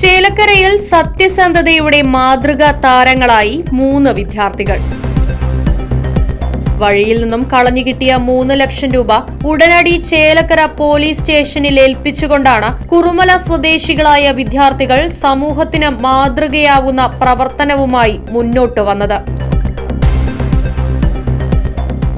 ചേലക്കരയിൽ സത്യസന്ധതയുടെ മാതൃകാ താരങ്ങളായി മൂന്ന് വിദ്യാർത്ഥികൾ. വഴിയിൽ നിന്നും കളഞ്ഞു കിട്ടിയ മൂന്ന് ലക്ഷം രൂപ ഉടനടി ചേലക്കര പോലീസ് സ്റ്റേഷനിൽ ഏൽപ്പിച്ചുകൊണ്ടാണ് കുറുമല സ്വദേശികളായ വിദ്യാർത്ഥികൾ സമൂഹത്തിന് മാതൃകയാവുന്ന പ്രവർത്തനവുമായി മുന്നോട്ട് വന്നത്.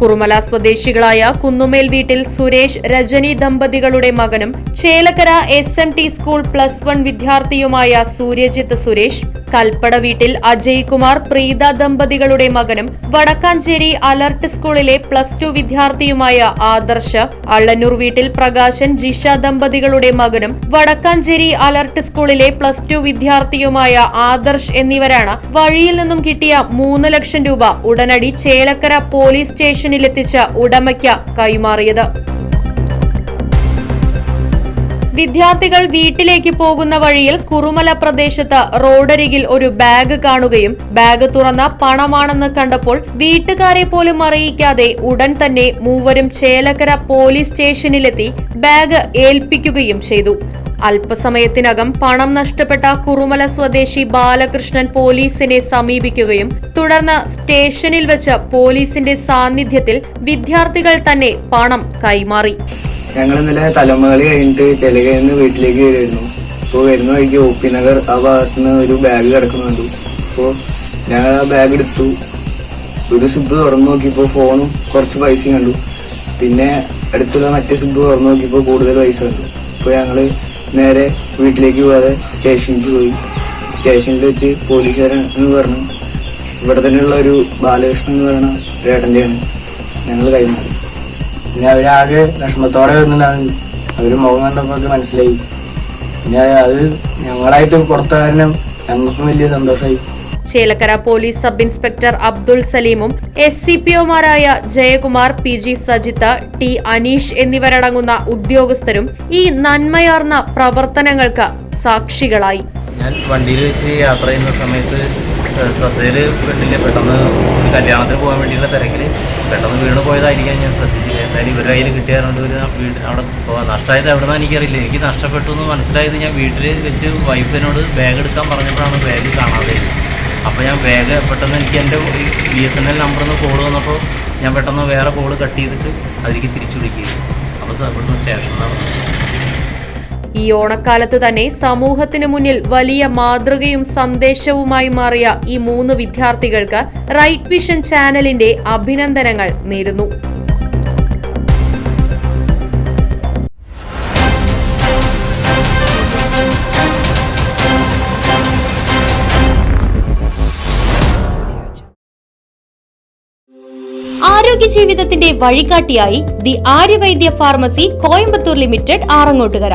കുറുമല സ്വദേശികളായ കുന്നുമേൽ വീട്ടിൽ സുരേഷ് രജനി ദമ്പതികളുടെ മകനും Chelakkara S school plus one വിദ്യാർത്ഥിയുമായ Suryajith Suresh കൽപ്പട വീട്ടിൽ അജയ് കുമാർ പ്രീത ദമ്പതികളുടെ മകനും വടക്കാഞ്ചേരി അലർട്ട് സ്കൂളിലെ പ്ലസ് ടു വിദ്യാർത്ഥിയുമായ ആദർശ് അള്ളന്നൂർ വീട്ടിൽ പ്രകാശൻ ജിഷ ദമ്പതികളുടെ മകനും വടക്കാഞ്ചേരി അലർട്ട് സ്കൂളിലെ പ്ലസ് ടു വിദ്യാർത്ഥിയുമായ ആദർശ് എന്നിവരാണ് വഴിയിൽ നിന്നും കിട്ടിയ മൂന്ന് ലക്ഷം രൂപ ഉടനടി ചേലക്കര പോലീസ് സ്റ്റേഷനിലെത്തിച്ച ഉടമയ്ക്ക് കൈമാറിയത്. വിദ്യാർത്ഥികൾ വീട്ടിലേക്ക് പോകുന്ന വഴിയിൽ കുറുമല പ്രദേശത്ത് റോഡരികിൽ ഒരു ബാഗ് കാണുകയും ബാഗ് തുറന്ന പണമാണെന്ന് കണ്ടപ്പോൾ വീട്ടുകാരെ പോലും അറിയിക്കാതെ ഉടൻ തന്നെ മൂവരും ചേലക്കര പോലീസ് സ്റ്റേഷനിലെത്തി ബാഗ് ഏൽപ്പിക്കുകയും ചെയ്തു. അല്പസമയത്തിനകം പണം നഷ്ടപ്പെട്ട കുറുമല സ്വദേശി ബാലകൃഷ്ണൻ പോലീസിനെ സമീപിക്കുകയും തുടർന്ന് സ്റ്റേഷനിൽ വെച്ച് പോലീസിന്റെ സാന്നിധ്യത്തിൽ വിദ്യാർത്ഥികൾ തന്നെ പണം കൈമാറി. ഞങ്ങൾ ഇന്നലെ തലമുകളി കഴിഞ്ഞിട്ട് ചെലകയിൽ നിന്ന് വീട്ടിലേക്ക് വരുമായിരുന്നു അപ്പോൾ വരുന്ന വഴിക്ക് ഒ പി നഗർ ആ ഭാഗത്ത് നിന്ന് ഒരു ബാഗ് കിടക്കുന്നുണ്ട്. അപ്പോൾ ഞങ്ങൾ ആ ബാഗ് എടുത്തു. ഒരു സിബ് തുറന്നു നോക്കിയപ്പോൾ ഫോണും കുറച്ച് പൈസയും കണ്ടു. പിന്നെ അടുത്തുള്ള മറ്റേ സിബ് തുറന്നു നോക്കിയപ്പോൾ കൂടുതൽ പൈസ കണ്ടു. അപ്പോൾ ഞങ്ങൾ നേരെ വീട്ടിലേക്ക് പോകാതെ സ്റ്റേഷനിലേക്ക് പോയി. സ്റ്റേഷനിൽ വെച്ച് പോലീസുകാരൻ എന്ന് പറഞ്ഞു. ഇവിടെ തന്നെയുള്ള ഒരു ബാലകൃഷ്ണൻ എന്ന് പറയുന്ന ഒരു ഏട്ടന്റെയാണ് ഞങ്ങൾ കൈമാറി പിന്നെ അവരാകെ വിഷമത്തോടെ വരുന്നുണ്ടാവും അവർ മുഖം കണ്ടപ്പോ മനസ്സിലായി. പിന്നെ അത് ഞങ്ങളായിട്ട് പുറത്തു കാരണം ഞങ്ങൾക്കും വലിയ സന്തോഷമായി. Chelakkara police sub inspector Abdul സലീമും S C P ഒമാരായ Jayakumar P G Sajith T Aneesh എന്നിവരടങ്ങുന്ന ഉദ്യോഗസ്ഥരും ഈ നന്മയാർന്ന പ്രവർത്തനങ്ങൾക്ക് സാക്ഷികളായി. ഞാൻ വണ്ടിയിൽ വെച്ച് യാത്ര ചെയ്യുന്ന സമയത്ത് ശ്രദ്ധയിൽ പെട്ടില്ല. പെട്ടെന്ന് കല്യാണത്തിന് പോകാൻ വേണ്ടിയുള്ള തിരക്കിൽ പെട്ടെന്ന് വീണ് പോയതായിരിക്കാം ഞാൻ ശ്രദ്ധിച്ചില്ല. എന്തായാലും ഇവരുടെ കയ്യിൽ കിട്ടിയാറുണ്ട് ഒരു വീട് അവിടെ നഷ്ടമായത് എവിടെ നിന്നാണ് എനിക്കറിയില്ല. എനിക്ക് നഷ്ടപ്പെട്ടു എന്ന് മനസ്സിലായത് ഞാൻ വീട്ടിൽ വെച്ച് വൈഫിനോട് ബാഗ് എടുക്കാൻ പറഞ്ഞപ്പോഴാണ് ബാഗ് കാണാതെ. അപ്പോൾ ഞാൻ ബാഗ് പെട്ടെന്ന് എനിക്ക് എന്റെ ബി എസ് എൻ എൽ നമ്പറിൽ നിന്ന് കോൾ വന്നപ്പോൾ ഞാൻ പെട്ടെന്ന് വേറെ കോൾ കട്ട് ചെയ്തിട്ട് അതിലേക്ക് തിരിച്ചു വിളിക്കുകയും അപ്പോൾ ഇവിടുന്ന് സ്റ്റേഷനിലാണ് ഈ ഓണക്കാലത്ത് തന്നെ സമൂഹത്തിന് മുന്നിൽ വലിയ മാതൃകയും സന്ദേശവുമായി മാറിയ ഈ മൂന്ന് വിദ്യാർത്ഥികൾക്ക് റൈറ്റ് വിഷൻ ചാനലിന്റെ അഭിനന്ദനങ്ങൾ നേരുന്നു. ആരോഗ്യ ജീവിതത്തിന്റെ വഴികാട്ടിയായി the Aryavaidya pharmacy Coimbatore limited Arangottukara.